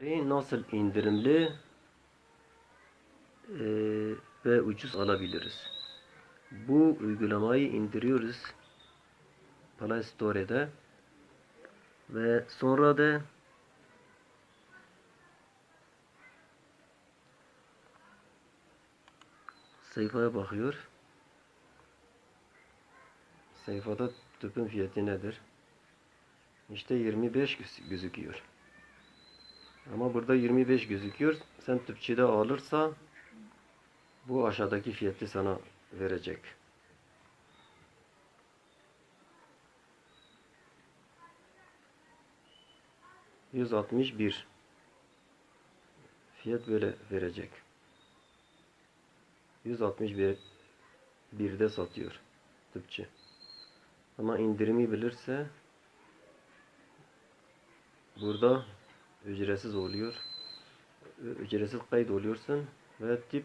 Nasıl indirimli eee, ve ucuz alabiliriz? Bu uygulamayı indiriyoruz Play Store'da ve sonra da sayfaya bakıyor. Sayfada tüpün fiyatı nedir? İşte 25 göz- gözüküyor. Ama burada 25 gözüküyor. Sen tüpçüde alırsa bu aşağıdaki fiyatı sana verecek. Yüz altmış bir. Fiyat böyle verecek. Yüz altmış bir birde satıyor tüpçü. Ama indirimi bilirse burada ücretsiz oluyor. Ücretsiz kayıt oluyorsun ve tip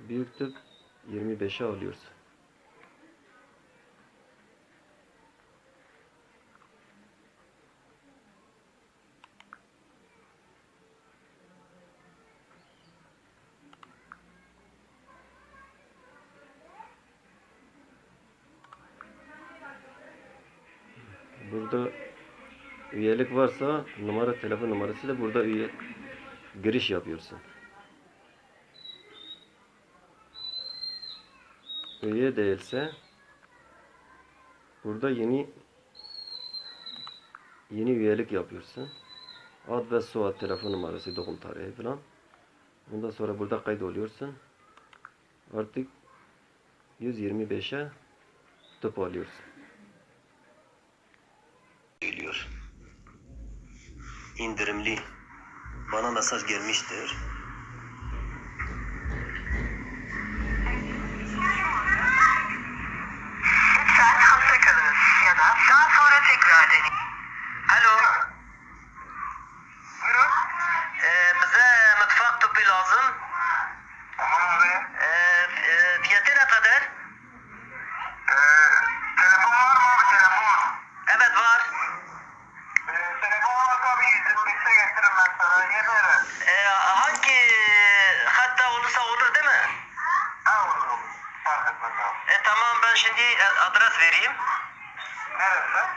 büyük tip 25'e alıyorsun. Burada üyelik varsa numara telefon numarası da burada üye giriş yapıyorsun. Üye değilse burada yeni yeni üyelik yapıyorsun. Ad ve soyad telefon numarası doğum tarihi falan. Ondan sonra burada kayıt oluyorsun. Artık 125'e top alıyorsun. indirimli bana mesaj gelmiştir. Lütfen hasta kalınız ya da daha sonra tekrar deneyin. Alo. Buyurun. Ee, bize mutfak tüpü lazım. Tamam abi. Ee, e, fiyatı ne kadar? şimdi e, adres vereyim. Neresi?